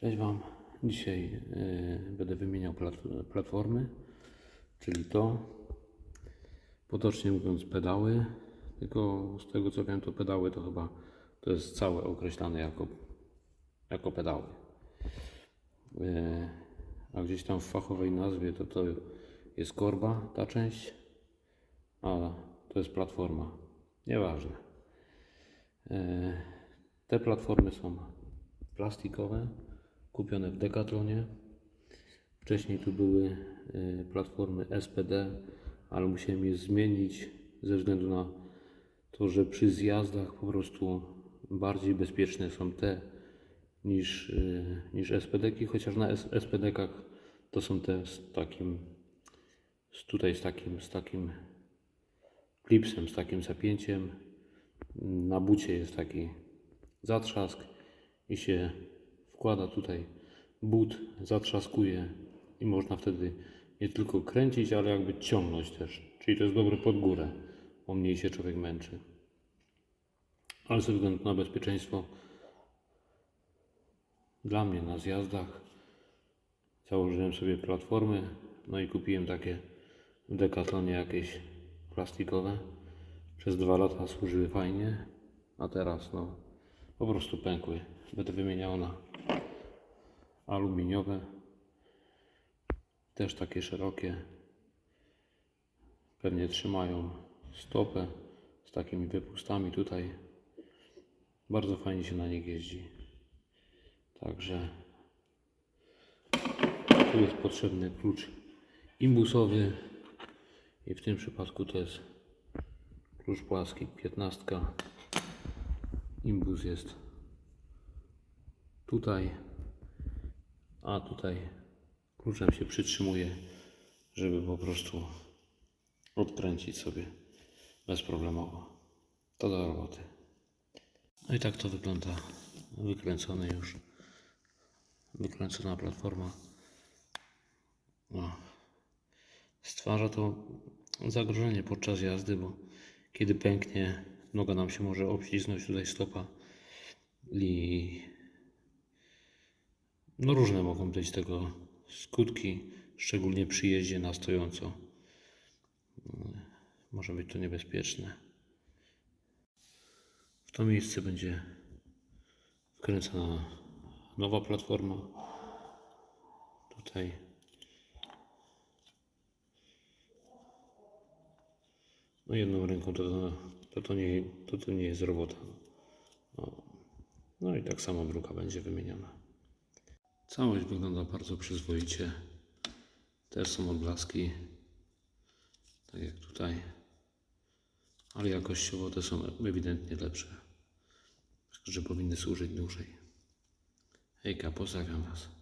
Cześć Wam. Dzisiaj y, będę wymieniał plat- platformy, czyli to, potocznie mówiąc pedały, tylko z tego co wiem to pedały to chyba to jest całe określane jako, jako pedały. Y, a gdzieś tam w fachowej nazwie to to jest korba, ta część, a to jest platforma. Nieważne. Y, te platformy są plastikowe, kupione w Decathlonie. Wcześniej tu były y, platformy SPD, ale musiałem je zmienić ze względu na to, że przy zjazdach po prostu bardziej bezpieczne są te niż, y, niż SPD-ki, chociaż na SPD-kach to są te z takim, z tutaj z takim, z takim klipsem, z takim zapięciem. Na bucie jest taki zatrzask i się wkłada tutaj but, zatrzaskuje i można wtedy nie tylko kręcić, ale jakby ciągnąć też. Czyli to jest dobre pod górę, bo mniej się człowiek męczy. Ale ze względu na bezpieczeństwo dla mnie na zjazdach założyłem sobie platformy, no i kupiłem takie w Decathlonie jakieś plastikowe. Przez dwa lata służyły fajnie, a teraz no po prostu pękły. Będę wymieniał na aluminiowe, też takie szerokie. Pewnie trzymają stopę z takimi wypustami tutaj. Bardzo fajnie się na nich jeździ. Także tu jest potrzebny klucz imbusowy i w tym przypadku to jest klucz płaski 15. Imbus jest tutaj, a tutaj kluczem się przytrzymuje, żeby po prostu odkręcić sobie bezproblemowo. To do roboty. No i tak to wygląda wykręcone już. Wykręcona platforma. No. Stwarza to zagrożenie podczas jazdy, bo kiedy pęknie, noga nam się może obślizgnąć tutaj stopa i no różne mogą być tego skutki, szczególnie przy jeździe na stojąco. Może być to niebezpieczne. W to miejsce będzie wkręcona nowa platforma. Tutaj no jedną ręką to, to, to, nie, to, to nie jest robota. No. no i tak samo druga będzie wymieniona. Całość wygląda bardzo przyzwoicie. Też są odblaski, tak jak tutaj, ale jakościowo te są ewidentnie lepsze, że powinny służyć dłużej. Hejka, pozdrawiam Was.